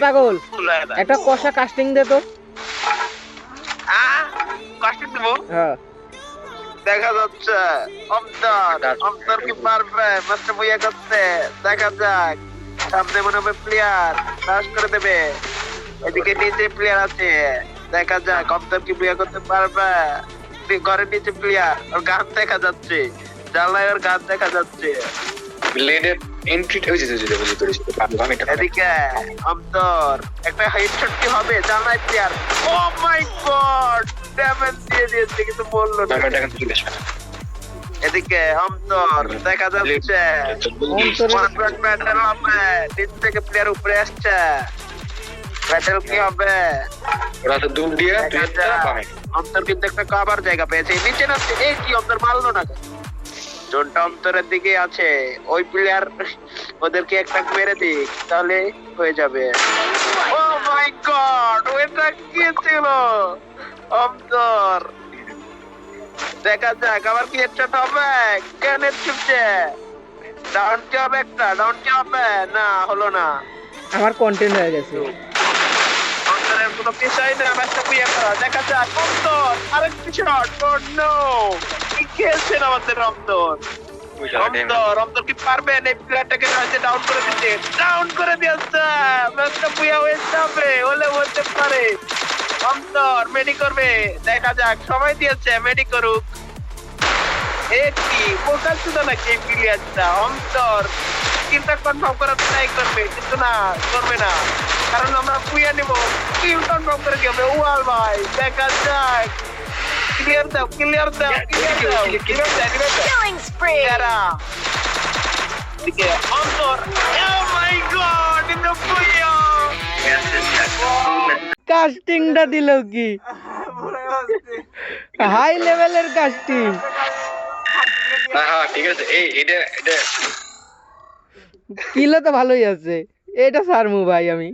পাগল একটা কষা কাস্টিং দে তো। হ্যাঁ। দেখা যাচ্ছে। অন্তর অন্তর কি পারবে মাস্টার বইয়া করতে দেখা যাক সামনে মনে হবে প্লেয়ার পাস করে দেবে। এদিকে নিচে প্লেয়ার আছে। দেখা যাক অন্তর কি করতে পারবে। ঘরের নিচে প্লেয়ার ওর গান দেখা যাচ্ছে। জানলায় ওর গান দেখা যাচ্ছে। ব্লেডের এন্ট্রিটা ওই যে যে যে বুঝি আমি এটা এদিকে অন্তর একটা হেডশট কি হবে? জানলায় player O my god damage দিয়ে দিয়েছে কিন্তু বলল না। কিন্তু এদিকে অন্তর দেখা যাচ্ছে। ব্যাটেল হবে নিচ থেকে প্লেয়ার উপরে আসছে। ব্যাটেল কি হবে? ওরা তো দিয়ে অন্তর কিন্তু একটা কাবার জায়গা পেয়েছে। নিচে নাচছে এই কি অন্তর মারলো না? জোনটা অন্তরের দিকে আছে ওই প্লেয়ার ওদেরকে একটা মেরে দিক তাহলে হয়ে যাবে। ও মাই গড ওটা কি ছিল? অন্তর। দেখা যাক আবার কি হেডশট হবে কেন ছুটছে? ডাউন কি হবে একটা? ডাউন কি হবে? না হলো না। আমার কন্টেন্ট হয়ে গেছে। অন্তরের কোনো বিষয় না বুঝে করা। দেখা যাক অন্তর আরেকটি শট ও নো কি খেলছেন আমাদের অন্তর অন্তর অন্তর কি পারবেন এই প্লেয়ারটাকে হয়তো ডাউন করে দিতে ডাউন করে দিয়েছে ম্যাচটা বুয়া হয়ে যাবে হলে হতে পারে। অন্তর মেডি করবে। দেখা যাক সময় দিয়েছে মেডি করুক। এ কি ছিল নাকি প্লেয়ারটা অন্তর কিলটা কনফার্ম করার ট্রাই করবে কিন্তু না করবে না। কারণ আমরা পুয়া নিব। কিল কনফার্ম করে কি হবে। ওয়াল ভাই দেখা যাক। ক্লিয়ার দাও ক্লিয়ার দাও ক্লিয়ার দাও. Oh! Ito po yun! কাস্টিংটা দিল কি? হাই লেভেলের কাস্টিং হ্যাঁ হ্যাঁ ঠিক আছে। এই এটা এটা কিলো তো ভালোই আছে। এটা সারমু ভাই আমি।